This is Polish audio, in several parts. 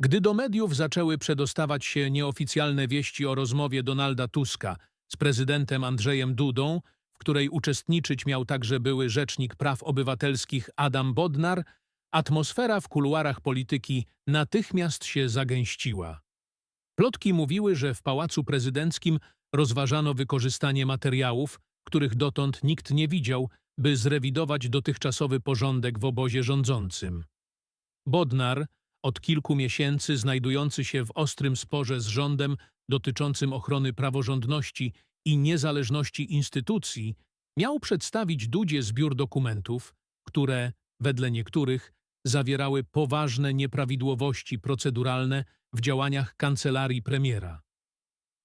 Gdy do mediów zaczęły przedostawać się nieoficjalne wieści o rozmowie Donalda Tuska z prezydentem Andrzejem Dudą, w której uczestniczyć miał także były rzecznik praw obywatelskich Adam Bodnar, atmosfera w kuluarach polityki natychmiast się zagęściła. Plotki mówiły, że w Pałacu Prezydenckim rozważano wykorzystanie materiałów, których dotąd nikt nie widział, by zrewidować dotychczasowy porządek w obozie rządzącym. Bodnar, od kilku miesięcy znajdujący się w ostrym sporze z rządem dotyczącym ochrony praworządności i niezależności instytucji, miał przedstawić Dudzie zbiór dokumentów, które, wedle niektórych, zawierały poważne nieprawidłowości proceduralne w działaniach kancelarii premiera.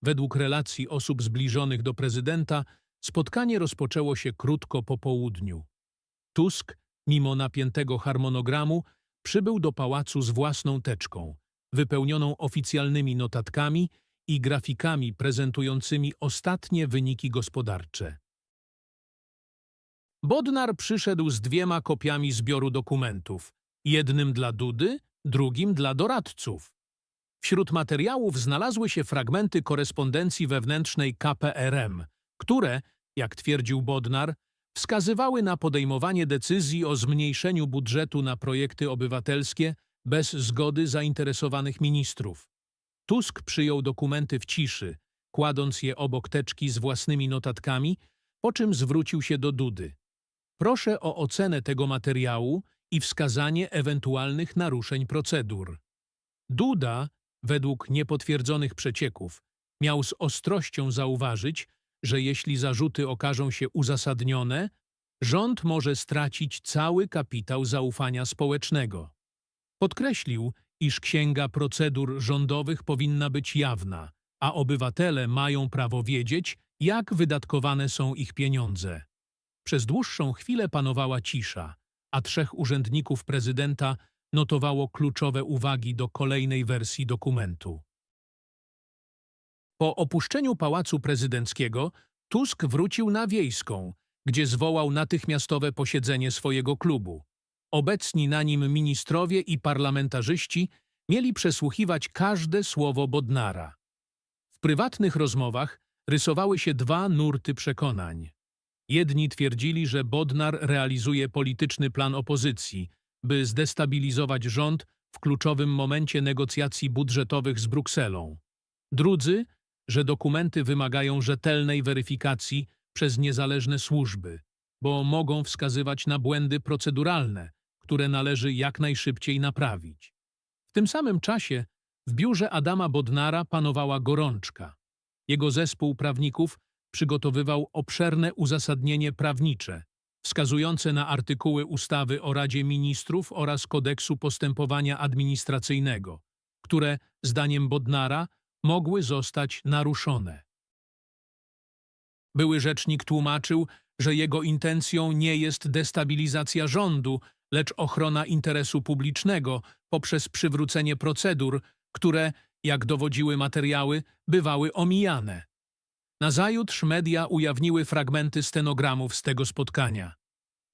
Według relacji osób zbliżonych do prezydenta, spotkanie rozpoczęło się krótko po południu. Tusk, mimo napiętego harmonogramu, przybył do pałacu z własną teczką, wypełnioną oficjalnymi notatkami i grafikami prezentującymi ostatnie wyniki gospodarcze. Bodnar przyszedł z dwiema kopiami zbioru dokumentów, jednym dla Dudy, drugim dla doradców. Wśród materiałów znalazły się fragmenty korespondencji wewnętrznej KPRM, które, jak twierdził Bodnar, wskazywały na podejmowanie decyzji o zmniejszeniu budżetu na projekty obywatelskie bez zgody zainteresowanych ministrów. Tusk przyjął dokumenty w ciszy, kładąc je obok teczki z własnymi notatkami, po czym zwrócił się do Dudy. Proszę o ocenę tego materiału i wskazanie ewentualnych naruszeń procedur. Duda, według niepotwierdzonych przecieków, miał z ostrością zauważyć, że jeśli zarzuty okażą się uzasadnione, rząd może stracić cały kapitał zaufania społecznego. Podkreślił, iż księga procedur rządowych powinna być jawna, a obywatele mają prawo wiedzieć, jak wydatkowane są ich pieniądze. Przez dłuższą chwilę panowała cisza, a trzech urzędników prezydenta notowało kluczowe uwagi do kolejnej wersji dokumentu. Po opuszczeniu Pałacu Prezydenckiego Tusk wrócił na Wiejską, gdzie zwołał natychmiastowe posiedzenie swojego klubu. Obecni na nim ministrowie i parlamentarzyści mieli przesłuchiwać każde słowo Bodnara. W prywatnych rozmowach rysowały się dwa nurty przekonań. Jedni twierdzili, że Bodnar realizuje polityczny plan opozycji, by zdestabilizować rząd w kluczowym momencie negocjacji budżetowych z Brukselą. Drudzy, że dokumenty wymagają rzetelnej weryfikacji przez niezależne służby, bo mogą wskazywać na błędy proceduralne, które należy jak najszybciej naprawić. W tym samym czasie w biurze Adama Bodnara panowała gorączka. Jego zespół prawników przygotowywał obszerne uzasadnienie prawnicze, wskazujące na artykuły ustawy o Radzie Ministrów oraz Kodeksu Postępowania Administracyjnego, które, zdaniem Bodnara, mogły zostać naruszone. Były rzecznik tłumaczył, że jego intencją nie jest destabilizacja rządu, lecz ochrona interesu publicznego poprzez przywrócenie procedur, które, jak dowodziły materiały, bywały omijane. Nazajutrz media ujawniły fragmenty stenogramów z tego spotkania.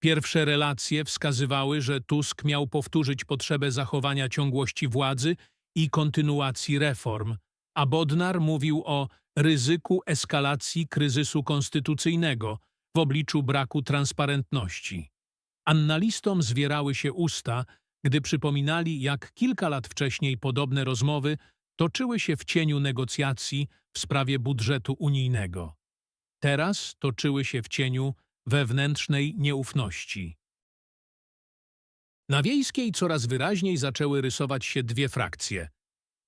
Pierwsze relacje wskazywały, że Tusk miał powtórzyć potrzebę zachowania ciągłości władzy i kontynuacji reform, a Bodnar mówił o ryzyku eskalacji kryzysu konstytucyjnego w obliczu braku transparentności. Annalistom zwierały się usta, gdy przypominali, jak kilka lat wcześniej podobne rozmowy toczyły się w cieniu negocjacji w sprawie budżetu unijnego. Teraz toczyły się w cieniu wewnętrznej nieufności. Na Wiejskiej coraz wyraźniej zaczęły rysować się dwie frakcje.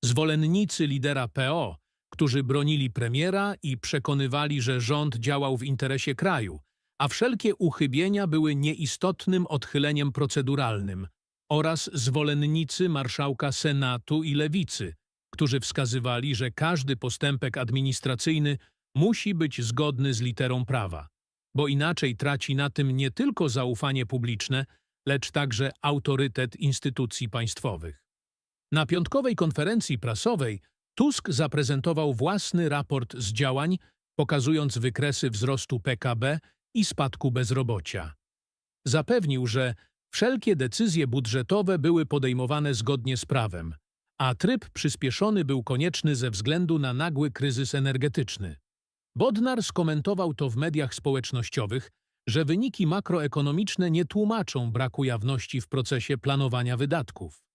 Zwolennicy lidera PO, którzy bronili premiera i przekonywali, że rząd działał w interesie kraju, a wszelkie uchybienia były nieistotnym odchyleniem proceduralnym, oraz zwolennicy marszałka Senatu i Lewicy, którzy wskazywali, że każdy postępek administracyjny musi być zgodny z literą prawa, bo inaczej traci na tym nie tylko zaufanie publiczne, lecz także autorytet instytucji państwowych. Na piątkowej konferencji prasowej Tusk zaprezentował własny raport z działań, pokazując wykresy wzrostu PKB i spadku bezrobocia. Zapewnił, że wszelkie decyzje budżetowe były podejmowane zgodnie z prawem, a tryb przyspieszony był konieczny ze względu na nagły kryzys energetyczny. Bodnar skomentował to w mediach społecznościowych, że wyniki makroekonomiczne nie tłumaczą braku jawności w procesie planowania wydatków.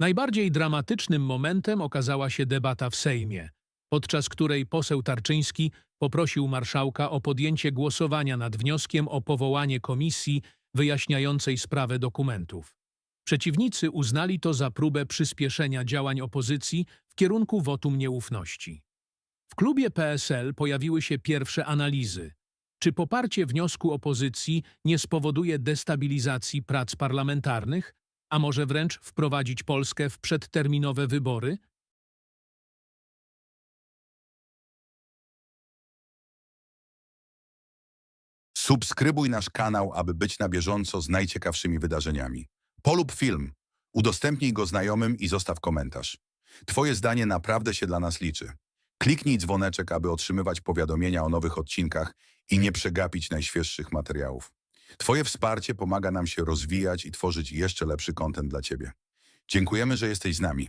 Najbardziej dramatycznym momentem okazała się debata w Sejmie, podczas której poseł Tarczyński poprosił marszałka o podjęcie głosowania nad wnioskiem o powołanie komisji wyjaśniającej sprawę dokumentów. Przeciwnicy uznali to za próbę przyspieszenia działań opozycji w kierunku wotum nieufności. W klubie PSL pojawiły się pierwsze analizy. Czy poparcie wniosku opozycji nie spowoduje destabilizacji prac parlamentarnych, a może wręcz wprowadzić Polskę w przedterminowe wybory? Subskrybuj nasz kanał, aby być na bieżąco z najciekawszymi wydarzeniami. Polub film, udostępnij go znajomym i zostaw komentarz. Twoje zdanie naprawdę się dla nas liczy. Kliknij dzwoneczek, aby otrzymywać powiadomienia o nowych odcinkach i nie przegapić najświeższych materiałów. Twoje wsparcie pomaga nam się rozwijać i tworzyć jeszcze lepszy kontent dla Ciebie. Dziękujemy, że jesteś z nami.